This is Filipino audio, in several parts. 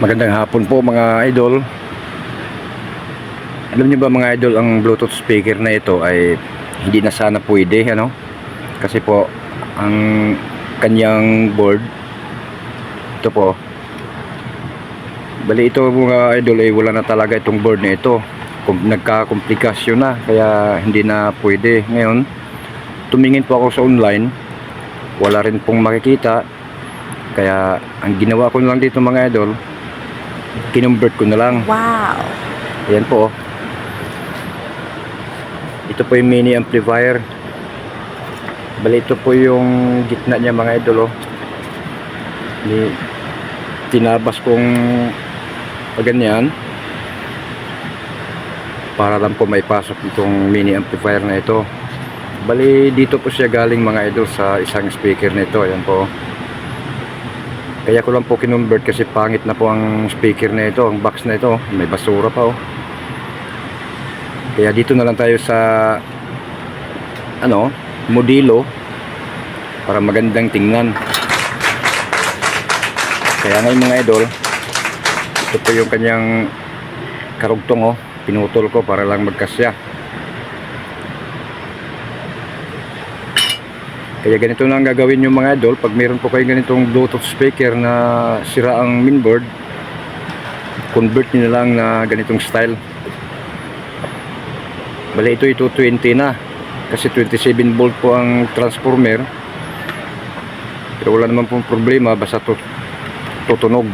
Magandang hapon po mga idol. Alam niyo ba mga idol ang Bluetooth speaker na ito ay hindi na sana pwede ano? Kasi po ang kanyang board ito po Bali ito mga idol ay wala na talaga itong board na ito. Nagka-komplikasyon na kaya hindi na pwede. Ngayon, tumingin po ako sa online. Wala rin pong makikita. Kaya ang ginawa ko lang dito mga idol, kinumbert ko na lang. Wow. Ayan po. oh. Ito po yung mini amplifier. Bali ito po yung gitna niya mga idol oh. Ni tinabas kong ganyan para lang po may pasok itong mini amplifier na ito. Bali dito po siya galing mga idol sa isang speaker nito. Ayan po. Kaya ko lang po kinumbert kasi pangit na po ang speaker na ito, ang box na ito. May basura pa oh. Kaya dito na lang tayo sa ano, modelo para magandang tingnan. Kaya ngayon mga idol, ito po yung kanyang karugtong oh. Pinutol ko para lang magkasya. Kaya ganito na ang gagawin yung mga idol. Pag meron po kayong ganitong Bluetooth speaker na sira ang mainboard convert nyo na lang na ganitong style. Bali ito ito 20 na. Kasi 27 volt po ang transformer. Pero wala naman pong problema basta tut tutunog.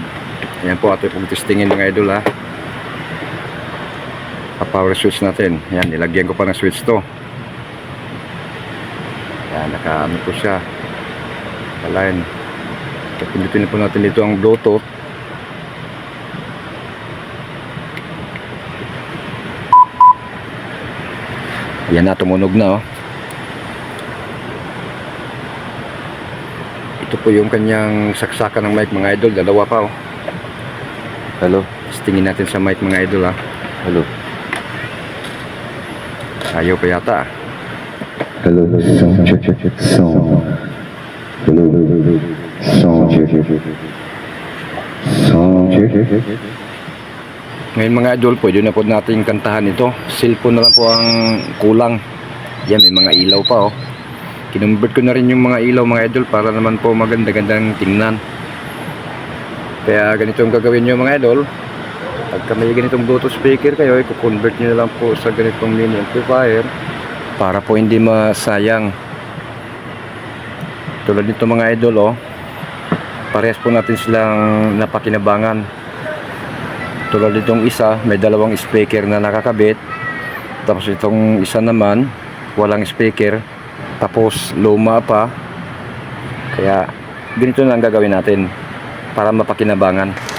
Ayan po ato pong testingin mga idol ha. Pa-power switch natin. Ayan nilagyan ko pa ng switch to Ayan, nakaano po siya. Align. Pindutin na po natin dito ang Bluetooth. Ayan na, tumunog na oh. Ito po yung kanyang saksakan ng mic mga idol. Dalawa pa oh. Hello. Tingin natin sa mic mga idol ha. Hello. Ayaw pa yata ah. Hello, check, sound. Hello, sound check. Ngayon mga idol, pwede na po natin kantahan ito. Cellphone na lang po ang kulang. Yan, may mga ilaw pa oh. Kinumbert ko na rin yung mga ilaw mga idol para naman po maganda-gandang tingnan. Kaya ganito ang gagawin nyo mga idol. Pagka may ganitong Bluetooth speaker kayo, i-convert nyo na lang po sa ganitong mini amplifier para po hindi masayang. Tulad nito mga idol oh. Parehas po natin silang napakinabangan. Tulad itong isa may dalawang speaker na nakakabit. Tapos itong isa naman walang speaker. Tapos luma pa. Kaya ganito na ang gagawin natin para mapakinabangan